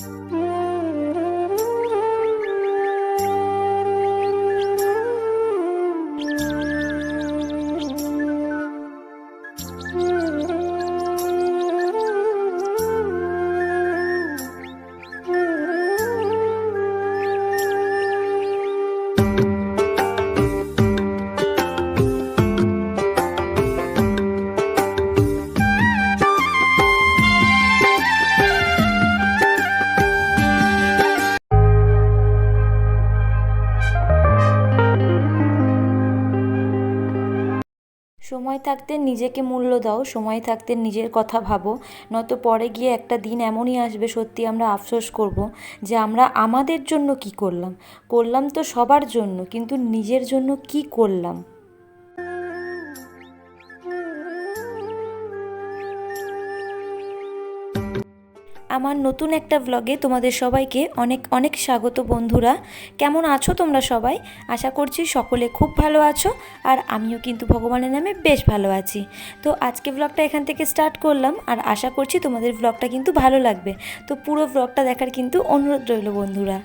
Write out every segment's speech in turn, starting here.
Mm-hmm. সময় থাকতে নিজেকে মূল্য দাও, সময় থাকতে নিজের কথা ভাবো, নয়তো পরে গিয়ে একটা দিন এমনই আসবে সত্যি আমরা আফসোস করব যে আমরা আমাদের জন্য কি করলাম। করলাম তো সবার জন্য, কিন্তু নিজের জন্য কি করলাম? আমার নতুন একটা ব্লগে তোমাদের সবাইকে অনেক অনেক স্বাগত বন্ধুরা। কেমন আছো তোমরা সবাই? আশা করছি সকলে খুব ভালো আছো আর আমিও কিন্তু ভগবানের নামে বেশ ভালো আছি। তো আজকে ব্লগটা এখান থেকে স্টার্ট করলাম আর আশা করছি তোমাদের ব্লগটা কিন্তু ভালো লাগবে। তো পুরো ব্লগটা দেখার কিন্তু অনুরোধ রইল বন্ধুরা।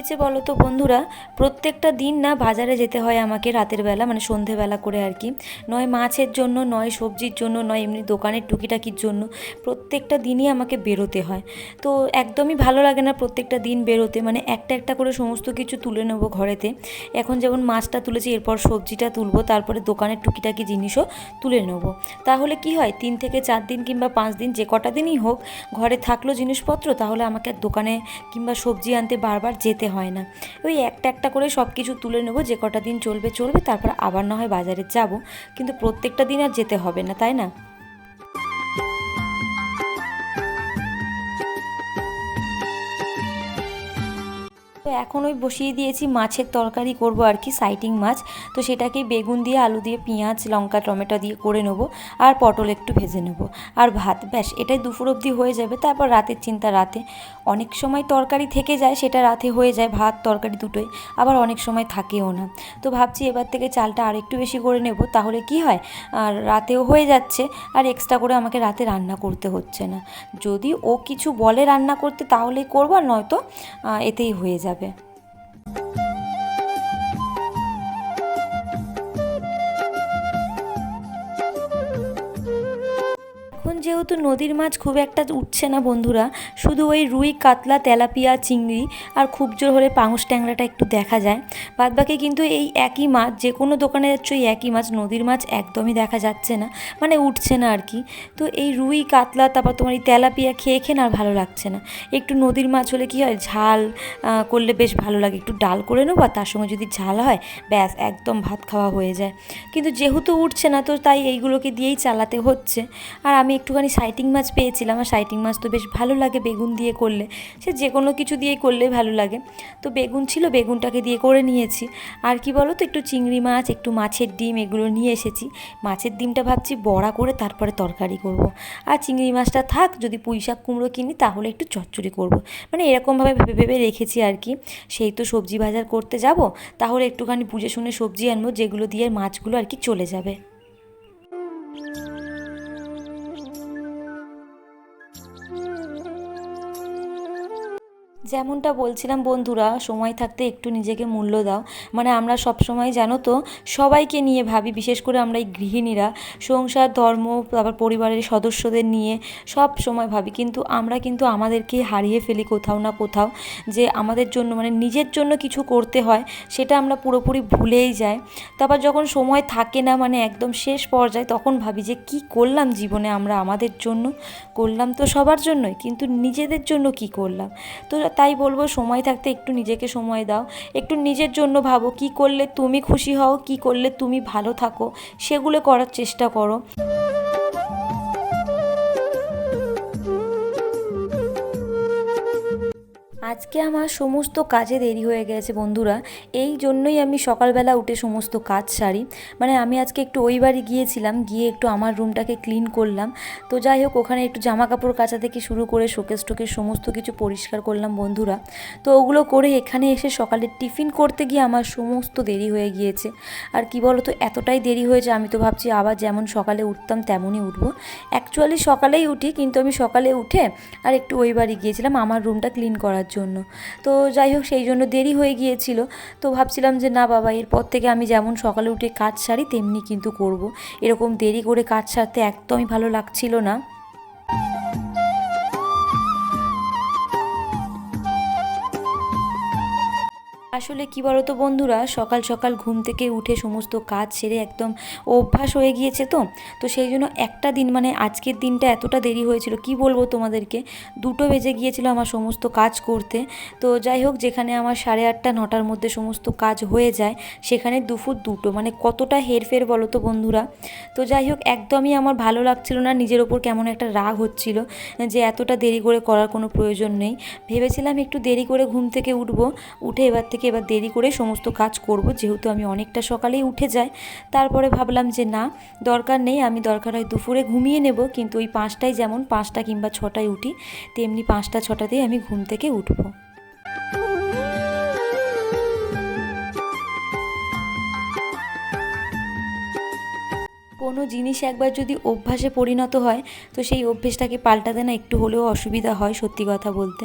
হয়েছে বলো তো বন্ধুরা? প্রত্যেকটা দিন না বাজারে যেতে হয় আমাকে রাতের বেলা মানে সন্ধেবেলা করে আর কি। নয় মাছের জন্য, নয় সবজির জন্য, নয় এমনি দোকানের টুকিটাকির জন্য প্রত্যেকটা দিনই আমাকে বেরোতে হয়। তো একদমই ভালো লাগে না প্রত্যেকটা দিন বেরোতে মানে একটা একটা করে সমস্ত কিছু তুলে নেব ঘরেতে। এখন যেমন মাছটা তুলেছি, এরপর সবজিটা তুলবো, তারপরে দোকানের টুকিটাকি জিনিসও তুলে নেব। তাহলে কি হয়, তিন থেকে চার দিন কিংবা পাঁচ দিন যে কটা দিনই হোক, ঘরে থাকল জিনিসপত্র, তাহলে আমাকে দোকানে কিংবা সবজি আনতে বারবার যেতে হয় না। ওই একটা একটা করে সব কিছু তুলে নেব, যে কটা দিন চলবে চলবে, তারপর আবার না হয় বাজারে যাব। কিন্তু প্রত্যেকটা দিন আর যেতে হবে না, তাই না? এখন ওই বসিয়ে দিয়েছি মাছের তরকারি করব আর কি, সাইটিং মাছ। তো সেটাকে বেগুন দিয়ে, আলু দিয়ে, পেঁয়াজ, লঙ্কা, টমেটো দিয়ে করে নেব আর পটল একটু ভেজে নেব। আর ভাত, ব্যাস, এটাই দুপুর অবধি হয়ে যাবে। তারপর রাতের চিন্তা, রাতে। অনেক সময় তরকারি থেকে যায়, সেটা রাতে হয়ে যায়, ভাত, তরকারি দুটোই। আবার অনেক সময় থাকেও না। তো ভাবছি এবার থেকে চালটা আর একটু বেশি করে নেব, তাহলে কি হয়? আর রাতেও হয়ে যাচ্ছে, আর এক্সট্রা করে আমাকে রাতে রান্না করতে হচ্ছে না। যদি ও কিছু বলে রান্না করতে, তাহলেই করব, আর নয়তো এতেই হয়ে যাবে। এখন যেহেতু নদীর মাছ খুব একটা উঠছে না বন্ধুরা, শুধু ওই রুই, কাতলা, তেলাপিয়া, চিংড়ি আর খুব জোর হলে পাঙস ট্যাংরাটা একটু দেখা যায়। বাদবাকি কিন্তু এই একই মাছ, যে কোনো দোকানে যাচ্ছ এই একই মাছ, নদীর মাছ একদমই দেখা যাচ্ছে না মানে উঠছে না আর কি। তো এই রুই, কাতলা, তারপর তোমার এই তেলাপিয়া খেয়ে খেয়ে না আর ভালো লাগছে না। একটু নদীর মাছ হলে কি হয়, ঝাল করলে বেশ ভালো লাগে। একটু ডাল করে নেব আর তার সঙ্গে যদি ঝাল হয়, ব্যাস একদম ভাত খাওয়া হয়ে যায়। কিন্তু যেহেতু উঠছে না, তো তাই এইগুলোকে দিয়েই চালাতে হচ্ছে। আর আমি একটুখানি সাইটিং মাছ পেয়েছিলাম, আর সাইটিং মাছ তো বেশ ভালো লাগে বেগুন দিয়ে করলে। সে যে কোনো কিছু দিয়েই করলে ভালো লাগে। তো বেগুন ছিল, বেগুনটাকে দিয়ে করে নিয়েছি। আর কি বলো তো একটু চিংড়ি মাছ, একটু মাছের ডিম, এগুলো নিয়ে এসেছি। মাছের ডিমটা ভাবছি বড়া করে তারপরে তরকারি করব। আর চিংড়ি মাছটা থাক, যদি পুঁই শাক কুমড়ো কিনি, তাহলে একটু চচ্চড়ি করব। মানে এরকমভাবে ভেবে ভেবে রেখেছি আর কি। সেই তো সবজি বাজার করতে যাব, তাহলে একটুখানি বুঝে শুনে সবজি আনব, যেগুলো দিয়ে মাছগুলো আর কি চলে যাবে। যেমনটা বলছিলাম বন্ধুরা, সময় থাকতে একটু নিজেকে মূল্য দাও। মানে আমরা সব সময় জানো তো, সবাইকে নিয়ে ভাবি, বিশেষ করে আমরা এই গৃহিণীরা, সংসার, ধর্ম, তারপর পরিবারের সদস্যদের নিয়ে সব সময় ভাবি। কিন্তু আমরা কিন্তু আমাদেরকে হারিয়ে ফেলি কোথাও না কোথাও, যে আমাদের জন্য মানে নিজের জন্য কিছু করতে হয়, সেটা আমরা পুরোপুরি ভুলেই যাই। তারপর যখন সময় থাকে না মানে একদম শেষ পর্যায়ে, তখন ভাবি যে কি করলাম জীবনে আমরা আমাদের জন্য? করলাম তো সবার জন্যই, কিন্তু নিজেদের জন্য কি করলাম? তো তাই বলব সময় থাকতে একটু নিজেকে সময় দাও। একটু নিজের জন্য ভাবো, কি করলে তুমি খুশি হও, কি করলে তুমি ভালো থাকো, সেগুলো করার চেষ্টা করো। আজকে আমার সমস্ত কাজে দেরি হয়ে গেছে বন্ধুরা। এই জন্যই আমি সকালবেলা উঠে সমস্ত কাজ সারি। মানে আমি আজকে একটু ওই বাড়ি গিয়েছিলাম, গিয়ে একটু আমার রুমটাকে ক্লিন করলাম। তো যাই হোক, ওখানে একটু জামা কাপড় কাচা থেকে শুরু করে শোকেস টোকেস সমস্ত কিছু পরিষ্কার করলাম বন্ধুরা। তো ওগুলো করে এখানে এসে সকালে টিফিন করতে গিয়ে আমার সমস্ত দেরি হয়ে গিয়েছে। আর কি বলো তো এতটাই দেরি হয়েছে, আমি তো ভাবছি আবার যেমন সকালে উঠতাম তেমনই উঠবো। অ্যাকচুয়ালি সকালেই উঠি, কিন্তু আমি সকালে উঠে আর একটু ওই বাড়ি গিয়েছিলাম আমার রুমটা ক্লিন করার জন্য। তো যাই হোক, সেই জন্য দেরি হয়ে গিয়েছিল। তো ভাবছিলাম যে, না বাবা, এরপর থেকে আমি যেমন সকালে উঠে কাজ সারি, তেমনি কিন্তু করব। এরকম দেরি করে কাজ সারতে একদমই ভালো লাগছিল না। আসলে কি বলো তো বন্ধুরা, সকাল সকাল ঘুম থেকে উঠে সমস্ত কাজ সেরে একদম অভ্যাস হয়ে গিয়েছে তো। তো সেই জন্য একটা দিন মানে আজকের দিনটা এতটা দেরি হয়েছিল, কি বলব তোমাদেরকে? দুটো বেজে গিয়েছিল আমার সমস্ত কাজ করতে। তো যাই হোক, যেখানে আমার সাড়ে আটটা, নটার মধ্যে সমস্ত কাজ হয়ে যায়, সেখানে দুপুর দুটো। মানে কতটা হেরফের বলো তো বন্ধুরা? তো যাই হোক, একদমই আমার ভালো লাগছিল না, নিজের ওপর কেমন একটা রাগ হচ্ছিল যে এতটা দেরি করে করার কোনো প্রয়োজন নেই। ভেবেছিলাম একটু দেরি করে ঘুম থেকে উঠবো, উঠে এবার থেকে এবার দেরি করে সমস্ত কাজ করব। যেহেতু আমি অনেকটা সকালেই উঠে যাই, তারপরে ভাবলাম যে না, দরকার নেই, আমি দরকার হয় দুপুরে ঘুমিয়ে নেব। কিন্তু ওই পাঁচটায় যেমন পাঁচটা কিংবা ছটায় উঠি, তেমনি পাঁচটা ছটাতেই আমি ঘুম থেকে উঠবো। কোনো জিনিস একবার যদি অভ্যাসে পরিণত হয়, তো সেই অভ্যেসটাকে পাল্টাতে না একটু হলেও অসুবিধা হয় সত্যি কথা বলতে।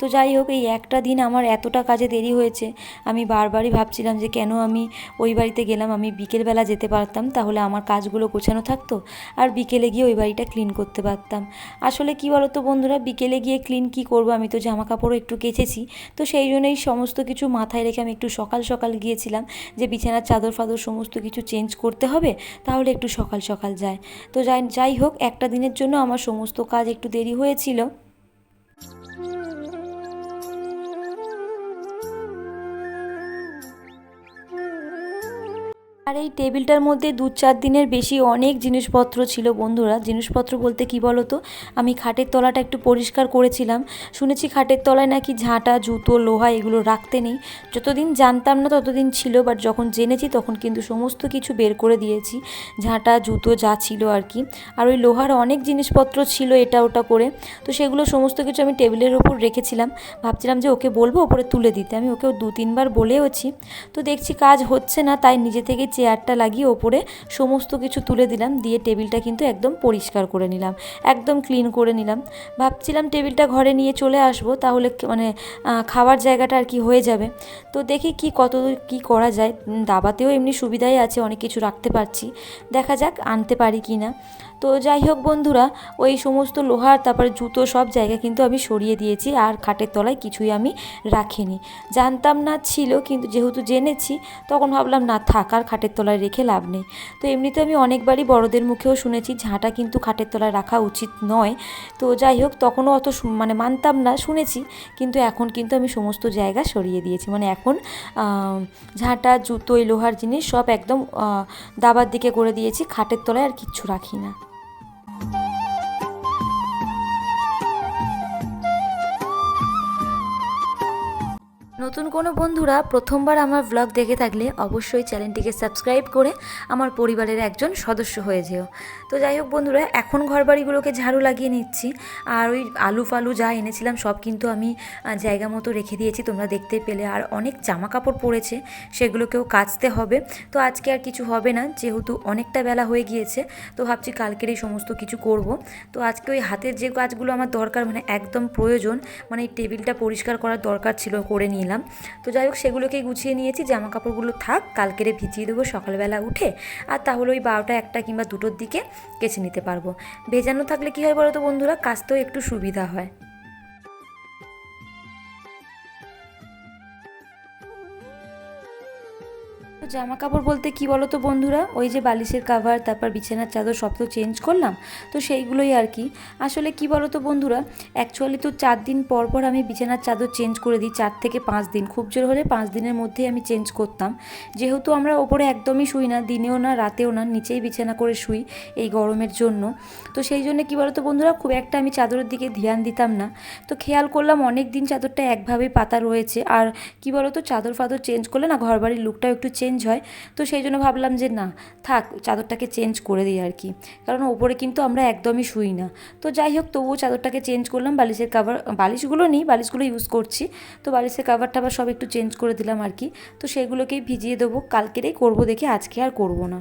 তো যাই হোক, এই একটা দিন আমার এতটা কাজে দেরি হয়েছে, আমি বারবারই ভাবছিলাম যে কেন আমি ওই বাড়িতে গেলাম, আমি বিকেলবেলা যেতে পারতাম, তাহলে আমার কাজগুলো গোছানো থাকতো আর বিকেলে গিয়ে ওই বাড়িটা ক্লিন করতে পারতাম। আসলে কি বলো তো বন্ধুরা, বিকেলে গিয়ে ক্লিন কি করব? আমি তো জামা কাপড়ও একটু কেচেছি, তো সেই জন্যই সমস্ত কিছু মাথায় রেখে আমি একটু সকাল সকাল গিয়েছিলাম যে বিছানার চাদর ফাদর সমস্ত কিছু চেঞ্জ করতে হবে, তাহলে একটু সকাল সকাল সকাল যায়। তো যাই যাই হোক, একটা দিনের জন্য আমার সমস্ত কাজ একটু দেরি হয়েছিল। আর এই টেবিলটার মধ্যে দু চার দিনের বেশি অনেক জিনিসপত্র ছিল বন্ধুরা। জিনিসপত্র বলতে কি বলো তো আমি খাটের তলাটা একটু পরিষ্কার করেছিলাম। শুনেছি খাটের তলায় নাকি ঝাঁটা, জুতো, লোহা এগুলো রাখতে নেই। যতদিন জানতাম না ততদিন ছিল বাট যখন জেনেছি তখন কিন্তু সমস্ত কিছু বের করে দিয়েছি। ঝাঁটা, জুতো যা ছিল আর কি। আর ওই লোহার অনেক জিনিসপত্র ছিল এটা ওটা করে। তো সেগুলো সমস্ত কিছু আমি টেবিলের ওপর রেখেছিলাম। ভাবছিলাম যে ওকে বলব ওপরে তুলে দিতে। আমি ওকে দু তিনবার বলেওছি। তো দেখছি কাজ হচ্ছে না, তাই নিজে থেকে চেয়ারটা লাগিয়ে ওপরে সমস্ত কিছু তুলে দিলাম। দিয়ে টেবিলটা কিন্তু একদম পরিষ্কার করে নিলাম। একদম ক্লিন করে নিলাম। ভাবছিলাম টেবিলটা ঘরে নিয়ে চলে আসব, তাহলে মানে খাওয়ার জায়গাটা আর কি হয়ে যাবে। তো দেখি কি কত কি করা যায়। দাবাতেও এমনি সুবিধাই আছে, অনেক কিছু রাখতে পারছি। দেখা যাক আনতে পারি কি না তো যাই হোক বন্ধুরা, ওই সমস্ত লোহার, তারপরে জুতো সব জায়গা কিন্তু আমি সরিয়ে দিয়েছি আর খাটের তলায় কিছুই আমি রাখিনি। জানতাম না ছিল কিন্তু যেহেতু জেনেছি, তখন ভাবলাম না থাক আর খাটের তলায় রেখে লাভ নেই। তো এমনিতে আমি অনেকবারই বড়দের মুখেও শুনেছি ঝাঁটা কিন্তু খাটের তলায় রাখা উচিত নয়। তো যাই হোক, তখনও অত মানে মানতাম না, শুনেছি কিন্তু এখন কিন্তু আমি সমস্ত জায়গা সরিয়ে দিয়েছি। মানে এখন ঝাঁটা জুতো এই লোহার জিনিস সব একদম দাবার দিকে করে দিয়েছি, খাটের তলায় আর কিচ্ছু রাখি না। নতুন কোনো বন্ধুরা প্রথমবার আমার ব্লগ দেখে থাকলে অবশ্যই চ্যানেলটিকে সাবস্ক্রাইব করে আমার পরিবারের একজন সদস্য হয়ে যেও। তো যাই হোক বন্ধুরা, এখন ঘরবাড়িগুলোকে ঝাড়ু লাগিয়ে নিচ্ছি। আর ওই আলু ফালু যা এনেছিলাম সব কিন্তু আমি জায়গা মতো রেখে দিয়েছি, তোমরা দেখতে পেলে। আর অনেক জামা কাপড় পরেছে সেগুলোকেও কাচতে হবে। তো আজকে আর কিছু হবে না, যেহেতু অনেকটা বেলা হয়ে গিয়েছে, তো ভাবছি কালকের এই সমস্ত কিছু করব। তো আজকে ওই হাতের যে কাজগুলো আমার দরকার মানে একদম প্রয়োজন মানে এই টেবিলটা পরিষ্কার করার দরকার ছিল, করে নিলাম। তো যাই হোক, সেগুলোকেই গুছিয়ে নিয়েছি জামা কাপড়গুলো থাক, কালকেরে ভিজিয়ে দেবো সকালবেলা উঠে, আর তাহলে ওই বারোটা একটা কিংবা দুটোর দিকে কেছে নিতে পারব। ভেজানো থাকলে কী হয় বলো তো বন্ধুরা, কাচতেও একটু সুবিধা হয়। জামা কাপড় বলতে কি বলো তো বন্ধুরা? ওই যে বালিশের কাভার তারপর বিছানার চাদর সব তো চেঞ্জ করলাম। তো সেইগুলোই আর কি। আসলে কি বলো তো বন্ধুরা? অ্যাকচুয়ালি তো চার দিন পর পর আমি বিছানার চাদর চেঞ্জ করে দিই, চার থেকে পাঁচ দিন। খুব জোর হলে পাঁচ দিনের মধ্যেই আমি চেঞ্জ করতাম। যেহেতু আমরা ওপরে একদমই শুই না, দিনেও না, রাতেও না, নিচেই বিছানা করে শুই এই গরমের জন্য। তো সেই জন্য কী তো বন্ধুরা? খুব একটা আমি চাদরের দিকে ধ্যান দিতাম না। তো খেয়াল করলাম অনেক দিন চাদরটা একভাবেই পাতা রয়েছে। আর কি বলো তো চাদর ফাদর চেঞ্জ করলে না ঘর বাড়ির লুকটাও একটু চেঞ্জ হয়, তো সেই জন্য ভাবলাম যে না, থাক, চাদরটাকে চেঞ্জ করে দিই আর কি। কারণ ওপরে কিন্তু আমরা একদমই শুই না। তো যাই হোক, তবুও চাদরটাকে চেঞ্জ করলাম, বালিশের কাভার বালিশগুলো নেই, বালিশগুলো ইউজ করছি। তো বালিশের কাভার টাভার সব একটু চেঞ্জ করে দিলাম আর কি। তো সেগুলোকেই ভিজিয়ে দেবো, কালকেরেই করব দেখে, আজকে আর করব না।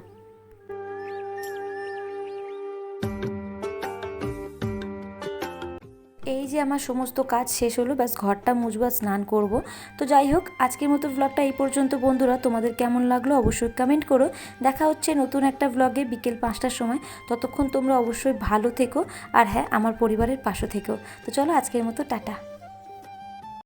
এই যে আমার সমস্ত কাজ শেষ হলো, ব্যাস ঘরটা মুজবা স্নান করব। তো যাই হোক, আজকের মতো ব্লগটা এই পর্যন্ত। বন্ধুরা, তোমাদের কেমন লাগল অবশ্যই কমেন্ট করো। দেখা হচ্ছে নতুন একটা ব্লগে বিকেল পাঁচটার সময়। ততক্ষণ তোমরা অবশ্যই ভালো থেকো। আর হ্যাঁ আমার পরিবারের পাশে থেকো। তো চলো আজকের মতো, টাটা।